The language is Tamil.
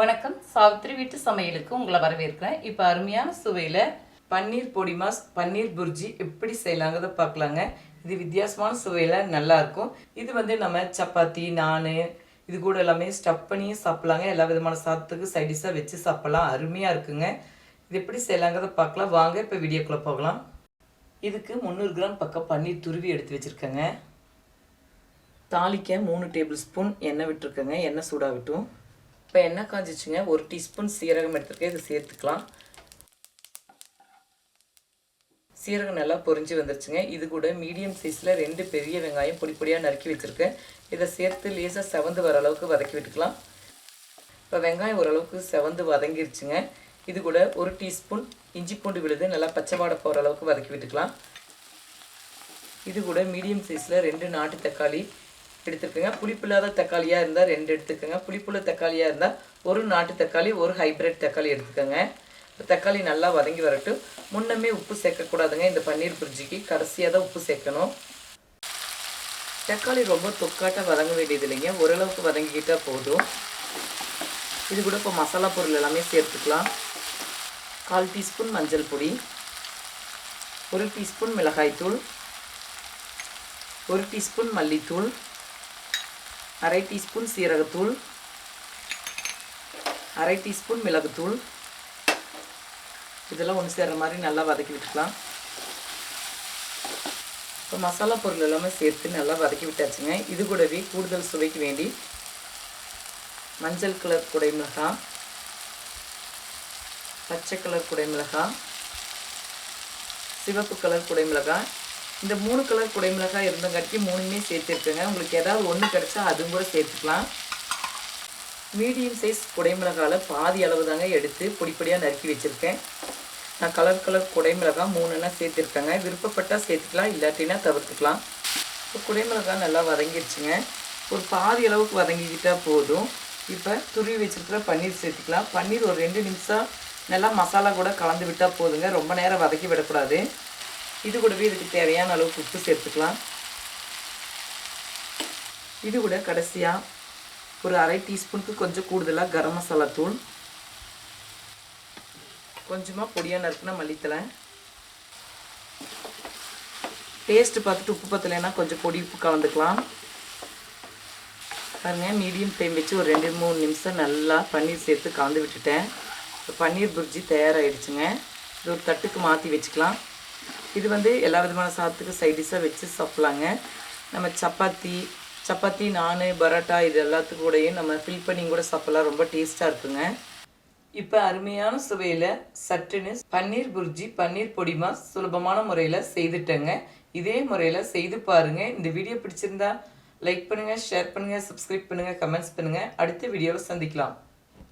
வணக்கம். சாவித்திரி வீட்டு சமையலுக்கு உங்களை வரவேற்கிறேன். இப்போ அருமையான சுவையில் பன்னீர் பொடி மாஸ் பன்னீர் புர்ஜி எப்படி செய்யலாங்கிறத பார்க்கலாங்க. இது வித்தியாசமான சுவையில் நல்லாயிருக்கும் இது வந்து நம்ம சப்பாத்தி நான் இது கூட எல்லாமே ஸ்டப் பண்ணியும் சாப்பிட்லாங்க. எல்லா விதமான சாதத்துக்கு சைடிஷாக வச்சு சாப்பிட்லாம். அருமையாக இருக்குங்க. இது எப்படி செய்யலாங்கிறத பார்க்கலாம். வாங்க இப்போ வீடியோக்குள்ளே போகலாம். இதுக்கு முந்நூறு கிராம் பக்கம் பன்னீர் துருவி எடுத்து வச்சுருக்கேங்க. தாளிக்க மூணு டேபிள் ஸ்பூன் எண்ணெய் விட்டுருக்கேங்க. எண்ணெய் சூடாகட்டும். இப்போ எண்ணெய் காஞ்சிச்சுங்க. ஒரு டீஸ்பூன் சீரகம் எடுத்துருக்கேன். இதை சேர்த்துக்கலாம். சீரகம் நல்லா பொரிஞ்சு வந்துருச்சுங்க. இது கூட மீடியம் சைஸில் ரெண்டு பெரிய வெங்காயம் பொடி பொடியாக நறுக்கி வச்சுருக்கேன். இதை சேர்த்து லேசாக செவந்து வர அளவுக்கு வதக்கி விட்டுக்கலாம். இப்போ வெங்காயம் ஓரளவுக்கு செவந்து வதங்கிருச்சுங்க. இது கூட ஒரு டீஸ்பூன் இஞ்சி பூண்டு விழுது நல்லா பச்சை வாடை போகிற அளவுக்கு வதக்கி விட்டுக்கலாம். இது கூட மீடியம் சைஸில் ரெண்டு நாட்டு தக்காளி எடுத்துக்கோங்க புளிப்பில்லாத தக்காளியாக இருந்தால் ரெண்டு எடுத்துக்கோங்க. புளிப்புள்ள தக்காளியாக இருந்தால் ஒரு நாட்டு தக்காளி ஒரு ஹைப்ரிட் தக்காளி எடுத்துக்கோங்க. தக்காளி நல்லா வதங்கி வரட்டும். முன்னமே உப்பு சேர்க்கக்கூடாதுங்க. இந்த பன்னீர் புரிஜிக்கு கடைசியாக தான் உப்பு சேர்க்கணும். தக்காளி ரொம்ப தொக்காட்டாக வதங்க வேண்டியது இல்லைங்க. ஓரளவுக்கு வதங்கிக்கிட்டால் போதும். இது கூட இப்போ மசாலா பொருள் எல்லாமே சேர்த்துக்கலாம். கால் டீஸ்பூன் மஞ்சள் பொடி ஒரு டீஸ்பூன் மிளகாய்த்தூள் ஒரு டீஸ்பூன் மல்லித்தூள் அரை டீஸ்பூன் சீரகத்தூள் அரை டீஸ்பூன் மிளகுத்தூள். இதெல்லாம் ஒன்று சேர்கிற மாதிரி நல்லா வதக்கி விட்டுக்கலாம். இப்போ மசாலா பொருள் எல்லாமே சேர்த்து நல்லா வதக்கி விட்டாச்சுங்க. இது கூடவே கூடுதல் சுவைக்கு வேண்டி மஞ்சள் கலர் குடைமிளகாய் பச்சை கலர் குடைமிளகாய் சிவப்பு கலர் குடைமிளகாய் இந்த மூணு கலர் குடைமிளகாய் இருந்தங்காட்டி மூணுமே சேர்த்துருக்கேங்க. உங்களுக்கு ஏதாவது ஒன்று கிடச்சா அதுவும் கூட சேர்த்துக்கலாம். மீடியம் சைஸ் குடைமிளகாவில் பாதி அளவு தாங்க எடுத்து பொடிப்படியாக நறுக்கி வச்சுருக்கேன். நான் கலர் கலர் குடைமிளகாய் மூணுன்னா சேர்த்துருக்கேங்க. விருப்பப்பட்டால் சேர்த்துக்கலாம் இல்லாட்டினா தவிர்த்துக்கலாம். இப்போ குடைமிளகாய் நல்லா வதங்கிடுச்சுங்க ஒரு பாதி அளவுக்கு வதங்கிக்கிட்டால் போதும். இப்போ துருவி வச்சுருக்கிற பன்னீர் சேர்த்துக்கலாம். பன்னீர் ஒரு ரெண்டு நிமிஷம் நல்லா மசாலா கூட கலந்து விட்டால் போதுங்க. ரொம்ப நேரம் வதக்கி விடக்கூடாது. இது கூடவே இதுக்கு தேவையான அளவுக்கு உப்பு சேர்த்துக்கலாம். இது கூட கடைசியாக ஒரு அரை டீஸ்பூனுக்கு கொஞ்சம் கூடுதலாக கரம் மசாலா தூள். கொஞ்சமாக பொடியாக நறுக்குன மல்லித்தலை டேஸ்ட்டு பார்த்துட்டு உப்பு பத்தலைன்னா கொஞ்சம் பொடி உப்பு கலந்துக்கலாம். பாருங்கள் மீடியம் ஃப்ளேம் வச்சு ஒரு ரெண்டு மூணு நிமிஷம் நல்லா பன்னீர் சேர்த்து கலந்து விட்டுட்டேன். இப்போ பன்னீர் புர்ஜி தயாராகிடுச்சுங்க இது ஒரு தட்டுக்கு மாற்றி வச்சுக்கலாம். இது வந்து எல்லா விதமான சாதத்துக்கும் சைடிஷாக வச்சு சாப்பிட்லாங்க. நம்ம சப்பாத்தி சப்பாத்தி நான் பரோட்டா இது எல்லாத்துக்கு கூடயும் நம்ம ஃபில் பண்ணி கூட சாப்பிட்லாம். ரொம்ப டேஸ்ட்டாக இருக்குங்க. இப்போ அருமையான சுவையில் சட்டுன்னு பன்னீர் புர்ஜி பன்னீர் பொடிமா சுலபமான முறையில் செய்துட்டேங்க. இதே முறையில் செய்து பாருங்கள் இந்த வீடியோ பிடிச்சிருந்தா லைக் பண்ணுங்கள் ஷேர் பண்ணுங்கள் சப்ஸ்கிரைப் பண்ணுங்கள் கமெண்ட்ஸ் பண்ணுங்கள் அடுத்த வீடியோவில் சந்திக்கலாம்.